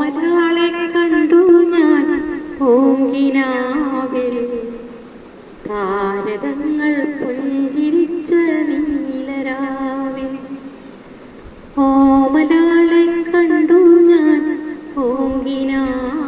ഓമലാളെ കണ്ടു ഞാൻ പൂങ്കിനാവിൽ താരകങ്ങൾ പുഞ്ചിരിച്ച നീലരാവിൽ. ഓമലാളെ കണ്ടു ഞാൻ പൂങ്കിനാവിൽ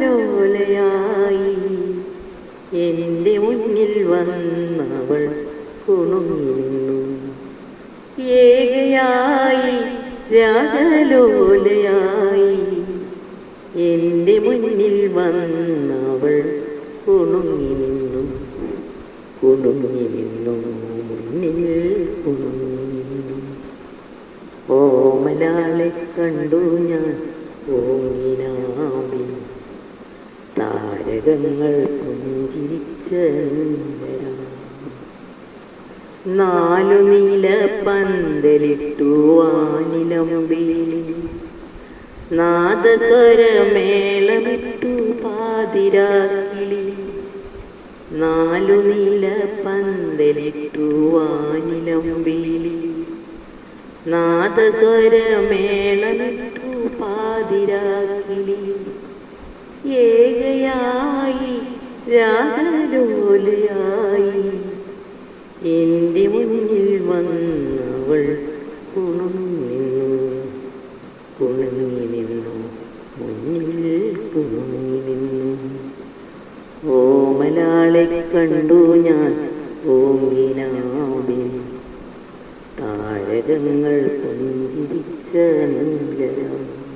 രാഗലോലയായി എന്റെ മുന്നിൽ വന്നവൾ കുണുങ്ങിരുന്നു ഏകയായി രാഗലോലയായി എന്റെ മുന്നിൽ വന്നവൾ കുണുങ്ങി നിന്നു. കുണുങ്ങി നിന്നു. മുന്നിൽ കുണുങ്ങി നിന്നു. ഓമലാളെ കണ്ടു ഞാൻ ഓങ്ങിനാമി താരകങ്ങൾ പുഞ്ചിരിച്ച. നാലു നീല പന്തലിട്ടു വാനിലമ്പിളി നാദസ്വരമേളമിട്ടു പാതിരാക്കിളി നാലു നീല പന്തലിട്ടു വാനിലമ്പിളി നാദസ്വരമേളമിട്ടു പാതിരാക്കിളി ഏകയായി രാഗലോലയായി എന്റെ മുന്നിൽ വന്നവൾ കുണുങ്ങിന്നു കുണുങ്ങി നിന്നു മുന്നിൽ കുണുങ്ങി നിന്നു ഓമലാളെ കണ്ടു ഞാൻ ഓങ്ങിനാവിൽ താഴകങ്ങൾ പുഞ്ചിരിച്ച നീലരാം